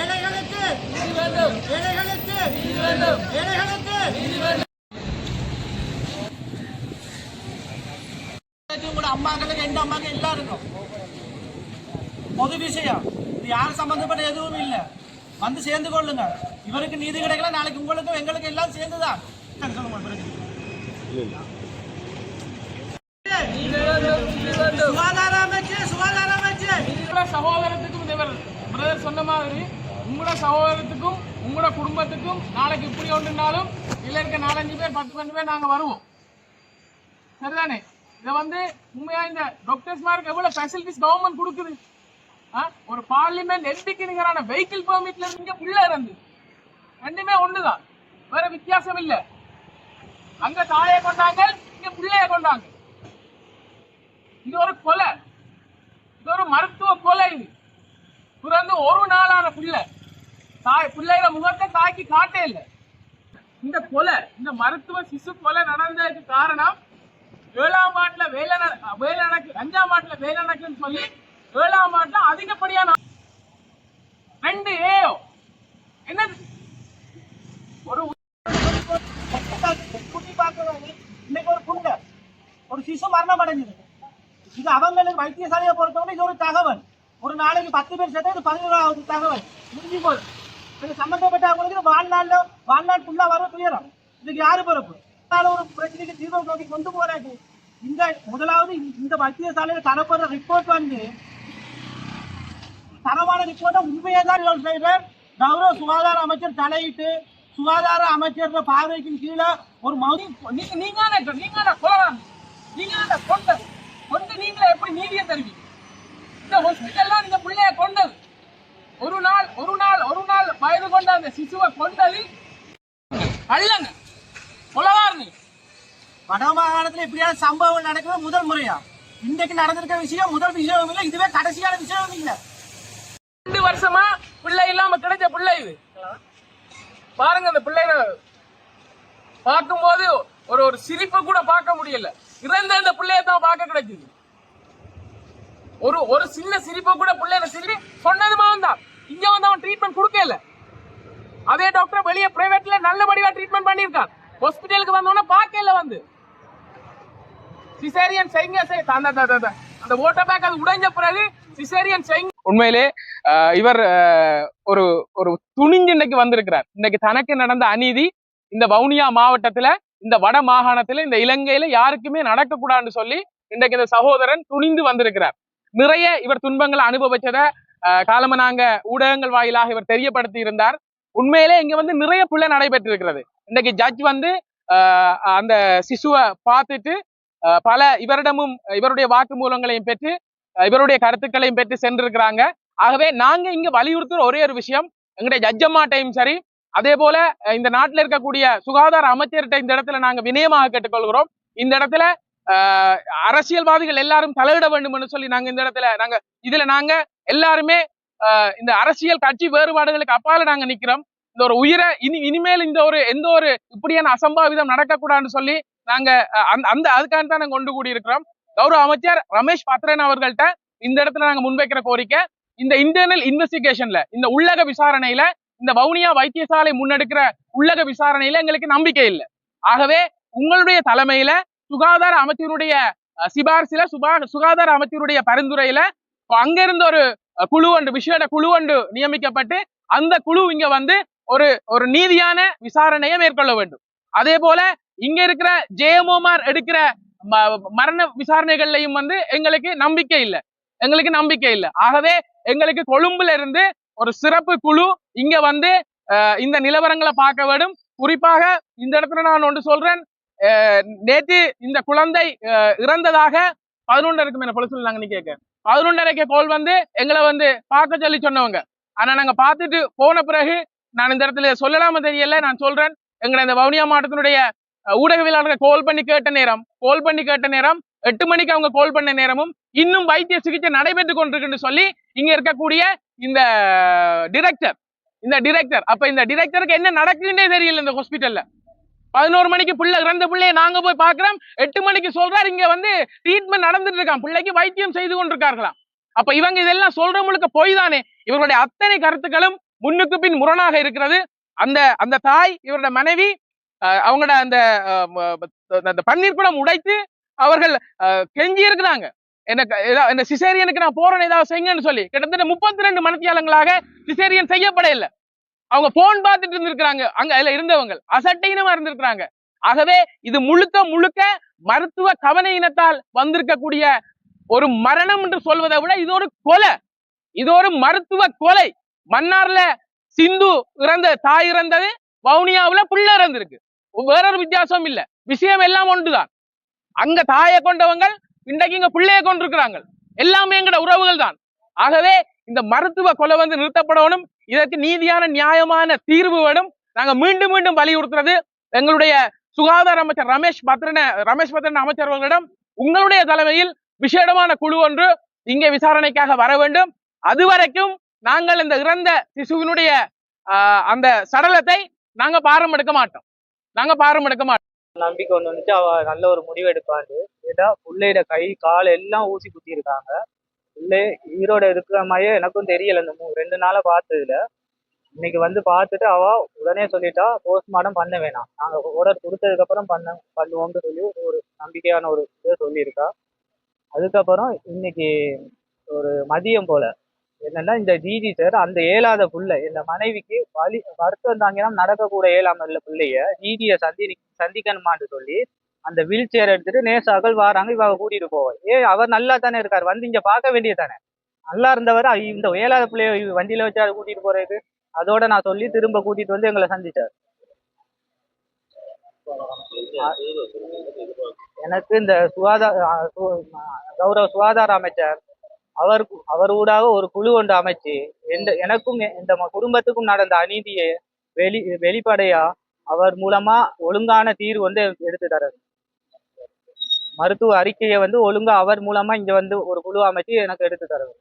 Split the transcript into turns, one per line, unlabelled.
ஏழைகளுக்கு ஏழைகளுக்கு ஏழைகளுக்கு உங்களோட அம்மாக்களுக்கு எந்த அம்மாக்கள் எல்லாருக்கும் பொது விஷயம். இது யார் சம்பந்தப்பட்ட எதுவும் இல்லை. வந்து சேர்ந்து கொள்ளுங்க. இவருக்கு நீதி கிடைக்கல நாளைக்கு உங்களுக்கும் எங்களுக்கும் எல்லாம் சேர்ந்துதான். சுகாதார அமைச்சர் சுகாதார அமைச்சர்
பிரதர் சொன்ன மாதிரி உங்களோட சகோதரத்துக்கும் உங்களோட குடும்பத்துக்கும் நாளைக்கு இப்படி ஒன்றுனாலும் இல்லை இருக்க நாலஞ்சு பேர் பத்து பன்னெண்டு பேர் நாங்க வருவோம். சரிதானே? இதை வந்து உண்மையாக இந்த டாக்டர்ஸ் மாருக்கு எவ்வளவு ஃபெசிலிட்டிஸ் கவர்மெண்ட் கொடுக்குது? ஆ? ஒரு பார்லிமெண்ட் எம்பிக்கு நிகரான வெஹிக்கிள் பெர்மிட்ல இருந்து உள்ளே இருந்து ரெண்டுமே ஒண்ணுதான். வேற வித்தியாசம் இல்லை. அங்க தாயை கொண்டாங்க இங்க பிள்ளைய கொண்டாங்க. இது ஒரு கொலை. இது ஒரு மருத்துவ கொலை இது. பிறந்து ஒரு நாளான பிள்ளை. தாய் பிள்ளைகள முகத்தை தாக்கி காட்டே இல்லை. இந்த கொலை இந்த மருத்துவ சிசு கொலை நடந்ததுக்கு காரணம் ஏழாம் ஆண்டுல வேலை வேலை நடக்கு அஞ்சாம் ஆண்டுல வேலை நடக்குன்னு சொல்லி ஏழாம் ஆண்டுல அதிகப்படியான ரெண்டு ஏயோ என்ன ஒரு
குட்டி பார்க்கணும் இன்னைக்கு ஒரு குண்டை ஒரு சிசு மரணம் அடைஞ்சது. இது அவங்களுக்கு வைத்தியசாலையை பொறுத்தவரை இது ஒரு தகவல். ஒரு நாளைக்கு பத்து பேர் சேர்த்தா இது பதினோராவது தகவல். முடிஞ்சு போகுது. இது சம்பந்தப்பட்டவங்களுக்கு வாழ்நாள்ல வாழ்நாள் ஃபுல்லா வர துயரம். இதுக்கு யாரு பொறுப்பு? ஒரு பிரச்சனைக்கு தீர்வு நோக்கி கொண்டு போறாங்க இந்த முதலாவது இந்த வைத்தியசாலையில தரப்படுற ரிப்போர்ட் வந்து தரமான ரிப்போர்ட்டை உண்மையை தான் செய்கிறார் கௌரவ சுகாதார அமைச்சர் தலையிட்டு சுகாதார அமைச்சர் பார்வைக்கு கீழே ஒரு மௌனி
நீங்க நீங்க நீங்க கொலவாங்க நீங்க கொண்டது கொண்டு? நீங்களே எப்படி நீதியை தருவீங்க? இந்த ஹாஸ்பிட்டல்லாம் நீங்க பிள்ளைய கொண்டது. ஒரு நாள் ஒரு நாள் வயது கொண்ட அந்த சிசுவை கொண்டது அல்லங்க கொலவாருங்க
வட மாகாணத்துல இப்படியான சம்பவம் நடக்கிறது முதல் முறையா? இன்றைக்கு நடந்திருக்க விஷயம் முதல் விஷயம் இல்லை இதுவே கடைசியான விஷயம் இல்லை.
ரெண்டு வருஷமா பிள்ளை இல்லாம கிடைச்ச பிள்ளை இது. பாருங்க அந்த பிள்ளைய பார்க்கும்போது ஒரு ஒரு சிரிப்பை கூட பார்க்க முடியல. இறந்த அந்த பிள்ளைய தான் பார்க்க கிடைக்குது. ஒரு ஒரு சின்ன சிரிப்பை கூட பிள்ளைய சிரிப்பு சொன்னதுமா வந்தான் இங்க வந்து அவன் ட்ரீட்மெண்ட் கொடுக்கல. அதே டாக்டர் வெளியே பிரைவேட்ல நல்லபடியா ட்ரீட்மெண்ட் பண்ணியிருக்கான் ஹாஸ்பிட்டலுக்கு வந்தோடனே பார்க்கல வந்து. சிசேரியன் செய்யுங்க செய் அந்த அந்த- ஓட்ட பேக் அது உடைஞ்ச பிறகு சிசேரியன் செய்யுங்க. உண்மையிலே இவர் ஒரு ஒரு துணிஞ்சு இன்னைக்கு வந்திருக்கிறார். இன்னைக்கு தனக்கு நடந்த அநீதி இந்த வவுனியா மாவட்டத்துல இந்த வட மாகாணத்துல இந்த இலங்கையில யாருக்குமே நடக்கக்கூடாதுன்னு சொல்லி இன்றைக்கு இந்த சகோதரன் துணிந்து வந்திருக்கிறார். நிறைய இவர் துன்பங்களை அனுபவிச்சத ஆஹ், நாங்க ஊடகங்கள் வாயிலாக இவர் தெரியப்படுத்தி இருந்தார் உண்மையிலே இங்க வந்து நிறைய பிள்ளை நடைபெற்று இருக்கிறது இன்னைக்கு ஜட்ஜ் வந்து ஆஹ், அந்த சிசுவை பார்த்துட்டு பல இவரிடமும் இவருடைய வாக்குமூலங்களையும் பெற்று இவருடைய கருத்துக்களையும் பெற்று சென்றிருக்கிறாங்க. ஆகவே நாங்க இங்க வலியுறுத்துற ஒரே ஒரு விஷயம் எங்களுடைய ஜட்ஜம்மாட்டையும் சரி அதே போல இந்த நாட்டில் இருக்கக்கூடிய சுகாதார அமைச்சர்கிட்ட இந்த இடத்துல நாங்க வினயமாக கேட்டுக்கொள்கிறோம். இந்த இடத்துல ஆஹ், அரசியல்வாதிகள் எல்லாரும் தலையிட வேண்டும் என்று சொல்லி நாங்க இந்த இடத்துல நாங்க இதுல நாங்க எல்லாருமே இந்த அரசியல் கட்சி வேறுபாடுகளுக்கு அப்பால நாங்க நிக்கிறோம். இந்த ஒரு உயிரை இனி இனிமேல் இந்த ஒரு எந்த ஒரு இப்படியான அசம்பாவிதம் நடக்கக்கூடாதுன்னு சொல்லி நாங்க அஹ், அந்த அந்த அதுக்காக தான் நாங்க கொண்டு கூடி இருக்கிறோம் கௌரவ அமைச்சர் ரமேஷ் பத்ரன் அவர்கள்ட்ட இந்த இடத்துல நாங்க முன்வைக்கிற கோரிக்கை இந்த இன்டர்னல் இன்வெஸ்டிகேஷன்ல இந்த உள்ளக விசாரணையில இந்த வவுனியா வைத்தியசாலை முன்னெடுக்கிற உள்ளக விசாரணையில எங்களுக்கு நம்பிக்கை இல்லை. ஆகவே உங்களுடைய தலைமையில சுகாதார அமைச்சருடைய அஹ், சுபா சுகாதார அமைச்சருடைய பரிந்துரையில அங்க இருந்த ஒரு குழு ஒன்று விசேட குழு ஒன்று நியமிக்கப்பட்டு அந்த குழு இங்க வந்து ஒரு ஒரு நீதியான விசாரணையை மேற்கொள்ள வேண்டும். அதே போல இங்க இருக்கிற ஜெயமோமார் எடுக்கிற ம- மரண விசாரணைகள்லையும் வந்து எங்களுக்கு நம்பிக்கை இல்லை. எங்களுக்கு நம்பிக்கை இல்லை. ஆகவே எங்களுக்கு கொழும்புல இருந்து ஒரு சிறப்பு குழு இங்க வந்து இந்த நிலவரங்களை பார்க்க வேண்டும். குறிப்பாக இந்த இடத்துல நான் ஒன்று சொல்றேன் நேற்று இந்த குழந்தை அஹ், இறந்ததாக பதினொன்றரைக்கு மேல சொல்ல சொல்லாங்க நீ கேட்க. பதினொன்றரைக்கு கோல் வந்து எங்களை வந்து பார்க்க சொல்லி சொன்னவங்க. ஆனா நாங்க பார்த்துட்டு போன பிறகு நான் இந்த இடத்துல சொல்லலாம தெரியல நான் சொல்றேன். எங்களை இந்த வவுனியா மாவட்டத்தினுடைய ஊடகவியலாளர்கள் கால் பண்ணி கேட்ட நேரம் கால் பண்ணி கேட்ட நேரம் எட்டு மணிக்கு அவங்க கால் பண்ண நேரமும் இன்னும் வைத்திய சிகிச்சை நடைபெற்று கொண்டிருக்குன்னு சொல்லி இங்க இருக்கக்கூடிய இந்த டிரெக்டர் இந்த டிரெக்டர் அப்ப இந்த டிரெக்டருக்கு என்ன நடக்குதுன்னே தெரியல இந்த ஹாஸ்பிட்டல்ல பதினோரு மணிக்கு பிள்ளை இறந்த பிள்ளையை நாங்க போய் பாக்குறோம் எட்டு மணிக்கு சொல்றாரு இங்க வந்து ட்ரீட்மெண்ட் நடந்துட்டு இருக்கான் பிள்ளைக்கு வைத்தியம் செய்து கொண்டிருக்கார்களாம். அப்ப இவங்க இதெல்லாம் சொல்ற முழுக்க பொய் தானே இவர்களுடைய அத்தனை கருத்துக்களும் முன்னுக்கு பின் முரணாக இருக்கிறது. அந்த அந்த தாய் இவரோட மனைவி அஹ், அவங்களோட அந்த அந்த பன்னீர் குடம் உடைத்து அவர்கள் அஹ், கெஞ்சி இருக்கிறாங்க. எனக்கு இந்த சிசேரியனுக்கு நான் போறேன் ஏதாவது செய்யுங்கன்னு சொல்லி. கிட்டத்தட்ட முப்பத்தி ரெண்டு மனத்தியாளங்களாக சிசேரியன் செய்யப்பட இல்லை அவங்க போன் பார்த்துட்டு இருந்திருக்கிறாங்க. அங்க அதுல இருந்தவங்க. அசட்டையினமா இருந்திருக்கிறாங்க. ஆகவே இது முழுக்க முழுக்க மருத்துவ கவன இனத்தால் வந்திருக்கக்கூடிய ஒரு மரணம் என்று சொல்வதை விட இது ஒரு கொலை. இது ஒரு மருத்துவ கொலை. மன்னார்ல சிந்து இறந்த தாய் இறந்தது வவுனியாவுல பிள்ளை இறந்திருக்கு. வேறொரு வித்தியாசம் இல்ல. விஷயம் எல்லாம் ஒன்றுதான். அங்க தாயை கொண்டவங்க இன்றைக்கு இங்க பிள்ளையை கொண்டிருக்கிறாங்க. எல்லாமே எங்கட உறவுகள் தான் ஆகவே இந்த மருத்துவ கொலை வந்து நிறுத்தப்படணும். இதற்கு நீதியான நியாயமான தீர்வு வேணும் நாங்க மீண்டும் மீண்டும் வலியுறுத்துறது. எங்களுடைய சுகாதார அமைச்சர் ரமேஷ் பத்ரன ரமேஷ் பத்ரன் அமைச்சர் அவர்களிடம் உங்களுடைய தலைமையில் விசேடமான குழு ஒன்று இங்கே விசாரணைக்காக வர வேண்டும். அதுவரைக்கும் நாங்கள் இந்த இறந்த சிசுவினுடைய அந்த சடலத்தை நாங்க பாரம் எடுக்க மாட்டோம். நாங்க பாரம் எடுக்க மாட்டோம்.
நம்பிக்கை ஒன்று வந்துச்சு. அவ நல்ல ஒரு முடிவு எடுப்பாரு. ஏதா பிள்ளையிட கை கால் எல்லாம் ஊசி குத்தி இருக்காங்க இல்லை ஈரோடு இருக்கிற மாதிரியே எனக்கும் தெரியல இந்த மூ- ரெண்டு நாளாக பார்த்ததுல. இன்னைக்கு வந்து பார்த்துட்டு அவ உடனே சொல்லிட்டா போஸ்ட்மார்ட்டம் பண்ண வேணாம். நாங்கள் ஆர்டர் கொடுத்ததுக்கப்புறம் பண்ண பண்ணுவோம்னு சொல்லி ஒரு நம்பிக்கையான ஒரு இதை சொல்லியிருக்கா. அதுக்கப்புறம் இன்னைக்கு ஒரு மதியம் போல என்னன்னா இந்த டிஜி சார் அந்த ஏழாத புள்ள இந்த மனைவிக்கு வலி வருத்தம் தாங்கினா நடக்கக்கூட ஏழாம இல்லை பிள்ளைய டிஜியை சந்தி சந்திக்கணுமான்னு சொல்லி அந்த வீல் சேர் எடுத்துட்டு நேசாக்கள் வாராங்க இவங்க கூட்டிட்டு போவார் ஏ அவர் நல்லா தானே இருக்காரு வந்து இங்க பார்க்க வேண்டியது தானே நல்லா இருந்தவர் இந்த ஏழாத பிள்ளைய வண்டியில வச்சு அதை கூட்டிட்டு போறதுக்கு அதோட நான் சொல்லி திரும்ப கூட்டிட்டு வந்து எங்களை சந்திச்சார். எனக்கு இந்த சுகாதார கௌரவ சுகாதார அமைச்சர் அவர் அவர் ஊடாக ஒரு குழு ஒன்று அமைச்சு எந்த எனக்கும் இந்த குடும்பத்துக்கும் நடந்த அநீதியை வெளி வெளிப்படையா அவர் மூலமா ஒழுங்கான தீர்வு வந்து எடுத்து தர மருத்துவ அறிக்கையை வந்து ஒழுங்கா அவர் மூலமா இங்க வந்து ஒரு குழு அமைச்சு எனக்கு எடுத்து தருவேன்